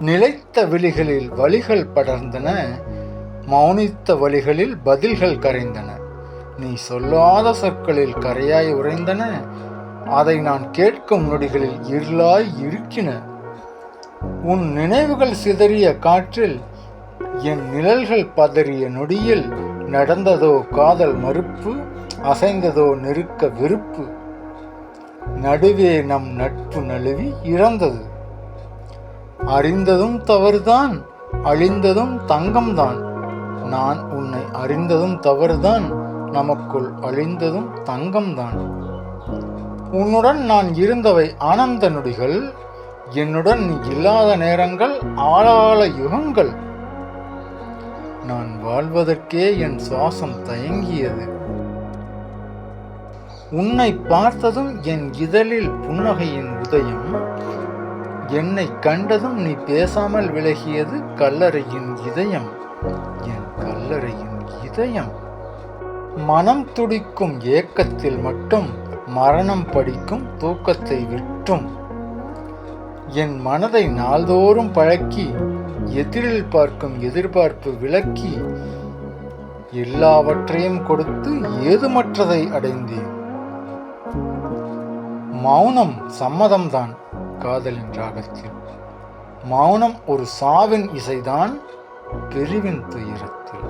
நிலைத்த விழிகளில் வழிகள் படர்ந்தன மௌனித்த வழிகளில் பதில்கள் கரைந்தன. நீ சொல்லாத சொற்களில் கரையாய் உறைந்தன அதை நான் கேட்கும் நொடிகளில் இருளாய் இருக்கின. உன் நினைவுகள் சிதறிய காற்றில் என் நிழல்கள் பதறிய நொடியில் நடந்ததோ காதல் மறுப்பு அசைந்ததோ நெருக்க வெறுப்பு. நடுவே நம் நட்பு நழுவி இறந்தது. அறிந்ததும் தவறுதான் அழிந்ததும் தங்கம்தான். நான் உன்னை அறிந்ததும் தவறுதான் நமக்குள் அழிந்ததும் தங்கம்தான். உன்னுடன் நான் இருந்தவை ஆனந்த நொடிகள் என்னுடன் நீ இல்லாத நேரங்கள் ஆளாள யுகங்கள். நான் வாழ்வதற்கே என் சுவாசம் தயங்கியது. உன்னை பார்த்ததும் என் இதழில் புன்னகையின் உதயம் என்னை கண்டதும் நீ பேசாமல் விலகியது கல்லறையின் இதயம். என் கல்லறையின் இதயம். மனம் துடிக்கும் ஏக்கத்தில் மட்டும் மரணம் படிக்கும் தூக்கத்தை விட்டும். என் மனதை நாள்தோறும் பழக்கி எதிரில் பார்க்கும் எதிர்பார்ப்பு விலக்கி எல்லாவற்றையும் கொடுத்து ஏதுமற்றதை அடைந்தேன். மௌனம் சம்மதம்தான். காதலின் ராகத்தில் மௌனம் ஒரு சாவின் இசைதான் பிரிவின் துயரத்தில்.